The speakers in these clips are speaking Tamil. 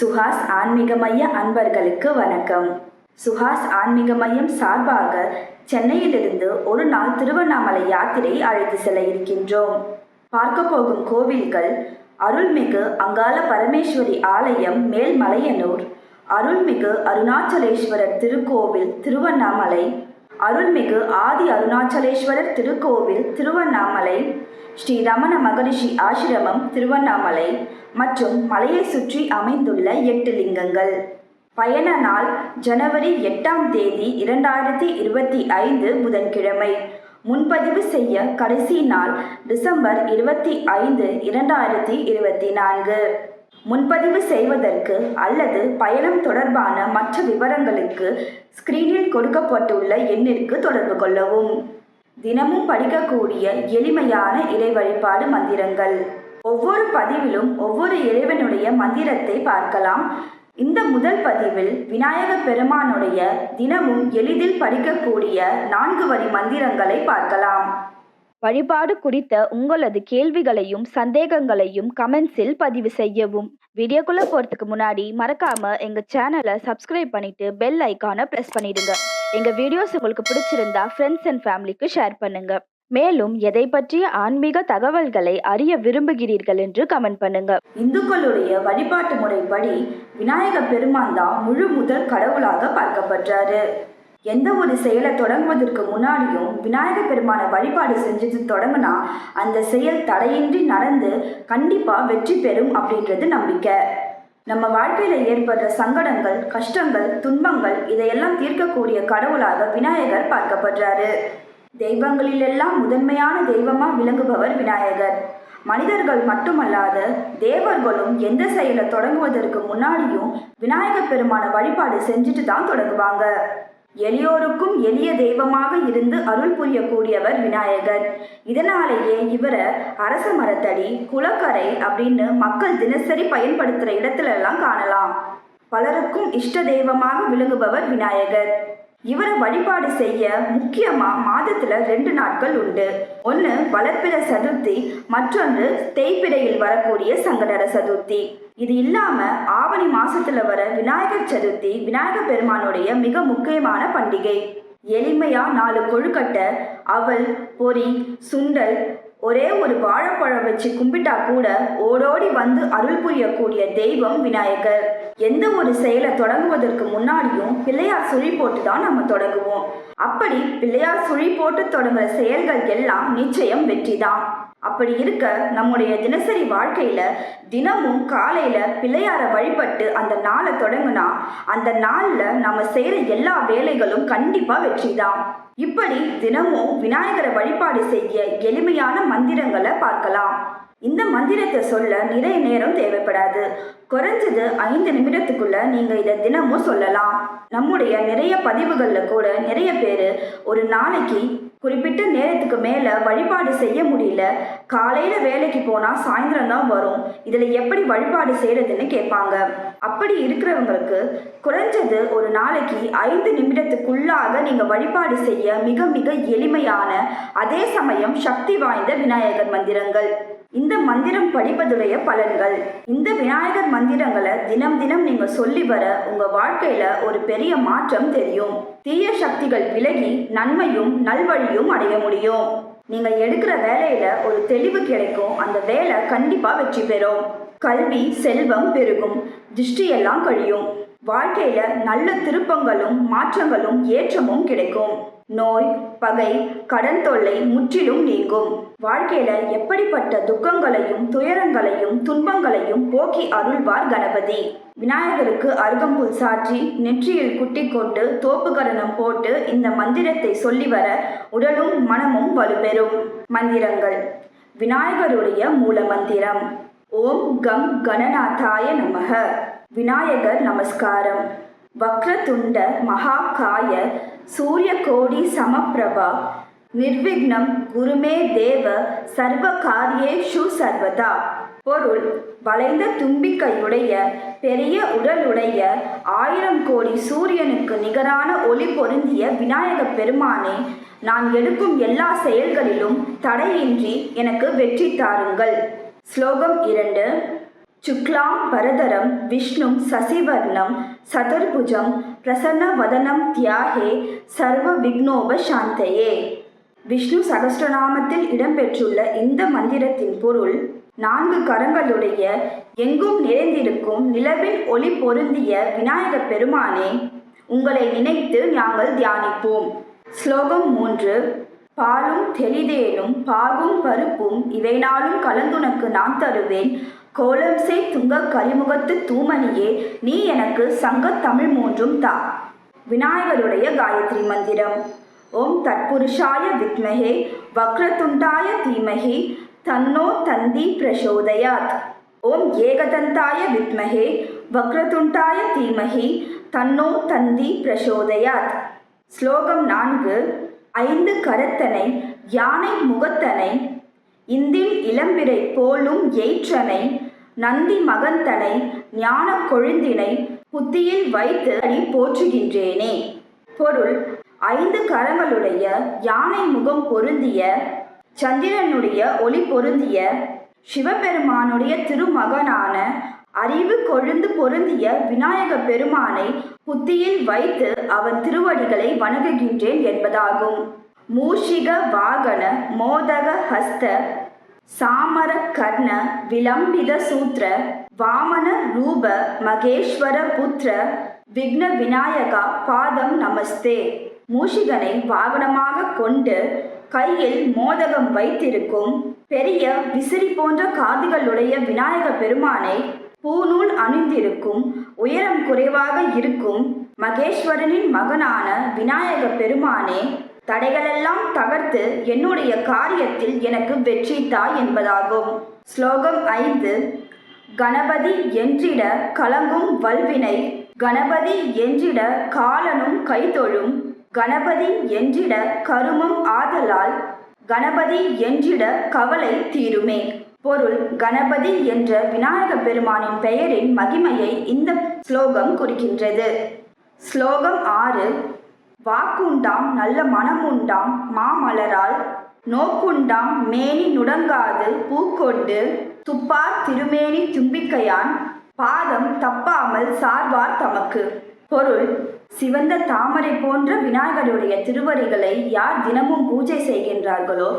சுஹாஸ் ஆன்மீக மைய அன்பர்களுக்கு வணக்கம். சுஹாஸ் ஆன்மீக மையம் சார்பாக சென்னையிலிருந்து ஒரு நாள் திருவண்ணாமலை யாத்திரை அழைத்து செல்ல இருக்கின்றோம். பார்க்க போகும் கோவில்கள் அருள்மிகு அங்காள பரமேஸ்வரி ஆலயம் மேல்மலையனூர் அருள்மிகு அருணாச்சலேஸ்வரர் திருக்கோவில் திருவண்ணாமலை அருள்மிகு ஆதி அருணாச்சலேஸ்வரர் திருக்கோவில் திருவண்ணாமலை ஸ்ரீ ரமண மகரிஷி ஆசிரமம் திருவண்ணாமலை மற்றும் மலையை சுற்றி அமைந்துள்ள எட்டு லிங்கங்கள். பயண நாள் ஜனவரி எட்டாம் தேதி இரண்டாயிரத்தி இருபத்தி ஐந்து புதன்கிழமை. முன்பதிவு செய்ய கடைசி நாள் டிசம்பர் இருபத்தி ஐந்து இரண்டாயிரத்தி இருபத்தி நான்கு. முன்பதிவு செய்வதற்கு அல்லது பயணம் தொடர்பான மற்ற விவரங்களுக்கு ஸ்கிரீனில் கொடுக்கப்பட்டுள்ள எண்ணிற்கு தொடர்பு கொள்ளவும். தினமும் படிக்கக்கூடிய எளிமையான இறை வழிபாடு மந்திரங்கள். ஒவ்வொரு பதிவிலும் ஒவ்வொரு இறைவனுடைய மந்திரத்தை பார்க்கலாம். இந்த முதல் பதிவில் விநாயக பெருமானுடைய தினமும் எளிதில் படிக்கக்கூடிய நான்கு வரி மந்திரங்களை பார்க்கலாம். வழிபாடு குறித்த உங்களது கேள்விகளையும் சந்தேகங்களையும் கமெண்ட்ஸில் பதிவு செய்யவும். வீடியோக்குள்ள போறதுக்கு முன்னாடி மறக்காம எங்க சேனலை சப்ஸ்கிரைப் பண்ணிட்டு பெல் ஐக்கானை ப்ரெஸ் பண்ணிடுங்க. எங்க வீடியோஸ் உங்களுக்கு பிடிச்சிருந்தா ஃப்ரெண்ட்ஸ் அண்ட் ஃபேமிலிக்கு ஷேர் பண்ணுங்க. மேலும் எதை பற்றிய ஆன்மீக தகவல்களை அறிய விரும்புகிறீர்கள் என்று கமெண்ட் பண்ணுங்க. இந்துக்களுடைய வழிபாட்டு முறைப்படி விநாயக பெருமான் தான் முழு முதல் கடவுளாக பார்க்கப்படுறாரு எந்த ஒரு செயலை தொடங்குவதற்கு முன்னாடியும் விநாயக பெருமானை வழிபாடு செஞ்சது தொடங்கினா அந்த செயல் தடையின்றி நடந்து கண்டிப்பாக வெற்றி பெறும் அப்படின்றது நம்பிக்கை. நம்ம வாழ்க்கையில் ஏற்படுற சங்கடங்கள் கஷ்டங்கள் துன்பங்கள் இதையெல்லாம் தீர்க்கக்கூடிய கடவுளாக விநாயகர் பார்க்கப்படுறாரு. தெய்வங்களிலெல்லாம் முதன்மையான தெய்வமாக விளங்குபவர் விநாயகர். மனிதர்கள் மட்டுமல்லாத தேவர்களும் எந்த செயலை தொடங்குவதற்கு முன்னாடியும் விநாயகர் பெருமான வழிபாடு செஞ்சுட்டு தான் தொடங்குவாங்க. எளியோருக்கும் எளிய தெய்வமாக இருந்து அருள் புரியக்கூடியவர் விநாயகர். இதனாலேயே இவரை அரச மரத்தடி குளக்கரை அப்படின்னு மக்கள் தினசரி பயன்படுத்துகிற இடத்துலெல்லாம் காணலாம். பலருக்கும் இஷ்ட தெய்வமாக விளங்குபவர் விநாயகர். இவரை வழிபாடு செய்ய முக்கியமா மாதத்துல ரெண்டு நாட்கள் உண்டு. ஒன்று வளர்ப்பிற சதுர்த்தி மற்றொன்று தேய்பிரையில் வரக்கூடிய சங்கடர சதுர்த்தி. இது இல்லாம ஆவணி மாசத்துல வர விநாயகர் சதுர்த்தி விநாயகர் பெருமானுடைய மிக முக்கியமான பண்டிகை. எளிமையா நாலு கொழுக்கட்டை அவல் பொரி சுண்டல் ஒரே ஒரு வாழைப்பழம் வச்சு கும்பிட்டா கூட ஓடோடி வந்து அருள் புரியக்கூடிய தெய்வம் விநாயகர். எந்த ஒரு செயலை தொடங்குவதற்கு முன்னாடியும் பிள்ளையார் சுழி போட்டு தான் நம்ம தொடங்குவோம். அப்படி பிள்ளையார் சுழி போட்டு தொடங்குற செயல்கள் எல்லாம் நிச்சயம் வெற்றி தான். அப்படி இருக்க நம்முடைய தினசரி வாழ்க்கையில தினமும் காலையில பிள்ளையாரை வழிபட்டு அந்த நாளை தொடங்குனா அந்த நாள்ல நம்ம செய்யற எல்லா வேலைகளும் கண்டிப்பா வெற்றி தான். இப்படி தினமும் விநாயகரை வழிபாடு செய்ய எளிமையான மந்திரங்களை பார்க்கலாம். இந்த மந்திரத்தை சொல்ல நிறைய நேரம் தேவைப்படாது. குறைஞ்சது ஐந்து நிமிடத்துக்குள்ள நீங்க இதை தினமும் சொல்லலாம். நம்முடைய நிறைய பதிவுகள்ல கூட நிறைய பேர் ஒரு நாளைக்கு குறிப்பிட்ட நேரத்துக்கு மேல வழிபாடு செய்ய முடியல. காலையில வேலைக்கு போனா சாயந்தரம் தான் வரும். இதுல எப்படி வழிபாடு செய்யறதுன்னு கேட்பாங்க. அப்படி இருக்கிறவங்களுக்கு குறைஞ்சது ஒரு நாளைக்கு ஐந்து நிமிடத்துக்குள்ளாக நீங்க வழிபாடு செய்ய மிக மிக எளிமையான அதே சமயம் சக்தி வாய்ந்த விநாயகர் மந்திரங்கள். இந்த மந்திரம் படிப்பதுடைய பலன்கள். இந்த விநாயகர் மந்திரங்களை தினம் தினம் நீங்க சொல்லி வர உங்க வாழ்க்கையில ஒரு பெரிய மாற்றம் தெரியும். தீய சக்திகள் விலகி நன்மையும் நல்வழியும் அடைய முடியும். நீங்க எடுக்கிற வேலையில ஒரு தெளிவு கிடைக்கும். அந்த வேலை கண்டிப்பா வெற்றி பெறும். கல்வி செல்வம் பெருகும். திருஷ்டியெல்லாம் கழியும். வாழ்க்கையில நல்ல திருப்பங்களும் மாற்றங்களும் ஏற்றமும் கிடைக்கும். நோய் பகை கடன் தொல்லை முற்றிலும் நீங்கும். வாழ்க்கையில எப்படிப்பட்ட துக்கங்களையும் துயரங்களையும் துன்பங்களையும் போக்கி அருள்வார் கணபதி. விநாயகருக்கு அருகம்புல் சாற்றி நெற்றியில் குட்டி கொண்டு தோப்புகரணம் போட்டு இந்த மந்திரத்தை சொல்லி வர உடலும் மனமும் வலுப்பெறும் மந்திரங்கள். விநாயகருடைய மூல மந்திரம். ஓம் கம் கணநாதாய நமக. விநாயகர் நமஸ்காரம். வக்ரதுண்ட மகாகாய சூரியகோடி சமப்பிரபா நிர்விக்னம் குருமே தேவ சர்வ காரியேஷு சர்வதா. பொருள் வளைந்த தும்பிக்கையுடைய பெரிய உடலுடைய ஆயிரம் கோடி சூரியனுக்கு நிகரான ஒளி பொருந்திய விநாயக பெருமானே நான் எடுக்கும் எல்லா செயல்களிலும் தடையின்றி எனக்கு வெற்றி தாருங்கள். ஸ்லோகம் இரண்டு. சுக்லாம் பரதரம் விஷ்ணும் சசிவர்ணம் சதுர்புஜம் பிரசன்னவதனம் தியாகே சர்வ விக்னோப சாந்தையே. விஷ்ணு சகஸ்ரநாமத்தில் இடம்பெற்றுள்ள இந்த மந்திரத்தின் பொருள் நான்கு கரங்களுடைய எங்கும் நிறைந்திருக்கும் நிலவின் ஒளி பொருந்திய விநாயகப் பெருமானே உங்களை நினைத்து நாங்கள் தியானிப்போம். ஸ்லோகம் மூன்று. பாலும் தெளிதேனும் பாகும் பருப்பும் இவை நாளும் கலந்துனக்கு நான் தருவேன். கோலம் செய் துங்க கரிமுகத்து தூமணியே நீ எனக்கு சங்கத் தமிழ் மூன்றும் தா. விநாயகருடைய காயத்ரி மந்திரம். ஓம் தற்புருஷாய வித்மஹே வக்ரதுண்டாய தீமஹி தன்னோ தந்தி பிரசோதயாத். ஓம் ஏகதந்தாய வித்மஹே வக்ரதுண்டாய தீமஹி தன்னோ தந்தி பிரசோதயாத். ஸ்லோகம் நான்கு ஐந்து கரத்தனை யானை முகத்தனை இந்தின் இளம்பிரை போலும் எயிற்றனை நந்தி மகந்தனை ஞான கொழுந்தினை புத்தியில் வைத்து அடி போற்றுகின்றேனே. பொருள் ஐந்து கரங்களுடைய யானை முகம் பொருந்திய சந்திரனுடைய ஒளி பொருந்திய சிவபெருமானுடைய திருமகனான அறிவு கொழுந்து பொருந்திய விநாயக பெருமானை புத்தியில் வைத்து அவன் திருவடிகளை வணங்குகின்றேன் என்பதாகும். மூஷிக வாகன மோதக ஹஸ்த சாமர கர்ண விளம்பித சூத்ர வாமன ரூப மகேஸ்வர புத்திர விக்ன விநாயகா பாதம் நமஸ்தே. மூஷிகனை வாகனமாக கொண்டு கையில் மோதகம் வைத்திருக்கும் பெரிய விசிறி போன்ற காதுகளுடைய விநாயக பெருமானை பூநூல் அணிந்திருக்கும் உயரம் குறைவாக இருக்கும் மகேஸ்வரனின் மகனான விநாயக பெருமானே தடைகளெல்லாம் தகர்த்து என்னுடைய காரியத்தில் எனக்கு வெற்றி தா என்பதாகும். ஸ்லோகம் ஐந்து. கணபதி என்றிட கலங்கும் வல்வினை கணபதி என்றிட காலனும் கைதொழும் கணபதி என்றிட கருமம் ஆதலால் கணபதி என்றிட கவலை தீருமே. பொருள் கணபதி என்ற விநாயக பெருமானின் பெயரின் மகிமையை இந்த ஸ்லோகம் குறிக்கின்றது. ஸ்லோகம் ஆறு வாக்குண்டாம் நல்ல மனமுண்டாம் மாமலரால் நோக்குண்டாம் மேனி நுடங்காது பூக்கொண்டு துப்பார் திருமேனி தும்பிக்கையான் பாதம் தப்பாமல் சார்வார் தமக்கு. பொருள் சிவந்த தாமரை போன்ற விநாயகருடைய திருவடிகளை யார் தினமும் பூஜை செய்கின்றார்களோ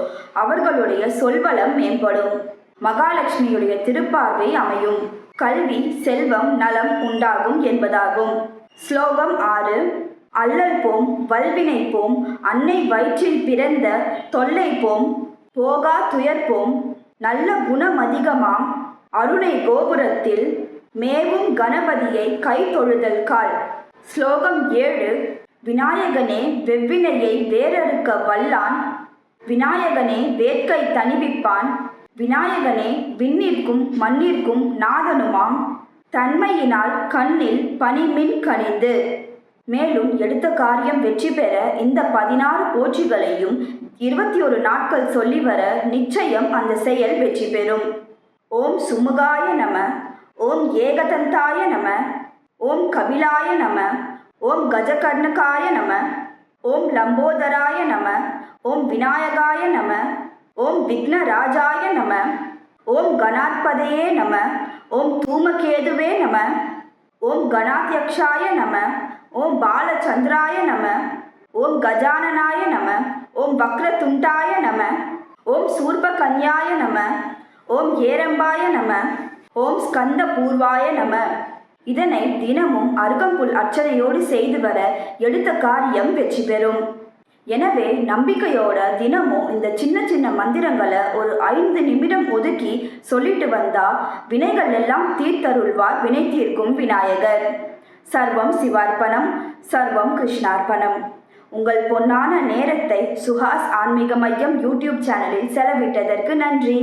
அவர்களுடைய சொல்வளம் மேம்படும். மகாலட்சுமியுடைய திருப்பார்வை அமையும். கல்வி செல்வம் நலம் உண்டாகும் என்பதாகும். ஸ்லோகம் ஆறு. அல்லல் போம் வல்வினை போம் அன்னை வயிற்றில் பிறந்த தொல்லை போம் போகா துயர்போம் நல்ல குணமதிகமாம். அருணை கோபுரத்தில் மேவும் கணபதியை கை தொழுதல் கால். ஸ்லோகம் ஏழு. விநாயகனே வெவ்வினையை வேறறுக்க வல்லான். விநாயகனே வேட்கை தணிவிப்பான். விநாயகனே விண்ணிற்கும் மண்ணிற்கும் நாதனுமாம். தன்மையினால் கண்ணில் பனிமின் கனிந்து. மேலும் எடுத்த காரியம் வெற்றி பெற இந்த பதினாறு போற்றிகளையும் இருபத்தி ஒரு நாட்கள் சொல்லி வர நிச்சயம் அந்த செயல் வெற்றி பெறும். ஓம் சுமுகாய நம ஓம் ஏகதந்தாய நம ஓம் கபிலாய நம ஓம் கஜகர்ணகாய நம ஓம் லம்போதராய நம ஓம் விநாயகாய நம ஓம் விக்னராஜாய நம. ஓம் கணாத்பதையே நம. ஓம் தூமகேதுவே நம. ஓம் கணாத்யக்ஷாய நம. ஓம் பாலச்சந்திராய நம. ஓம் கஜானனாய நம. ஓம் வக்ரதுண்டாய நம. ஓம் சூர்பகன்யாய நம. ஓம் ஏரம்பாய நம. ஓம் ஸ்கந்த பூர்வாய நம. இதனை தினமும் அருகம்புல் அர்ச்சனையோடு செய்து வர எடுத்த காரியம் வெற்றி பெறும். எனவே நம்பிக்கையோட தினமும் இந்த சின்ன சின்ன மந்திரங்களை ஒரு ஐந்து நிமிடம் ஒதுக்கி சொல்லிட்டு வந்தா வினைகள் எல்லாம் தீர்த்தருள்வார் வினை தீர்க்கும் விநாயகர். சர்வம் சிவார்ப்பணம் சர்வம் கிருஷ்ணார்ப்பணம். உங்கள் பொன்னான நேரத்தை சுஹாஸ் ஆன்மீக மையம் யூடியூப் சேனலில் செலவிட்டதற்கு நன்றி.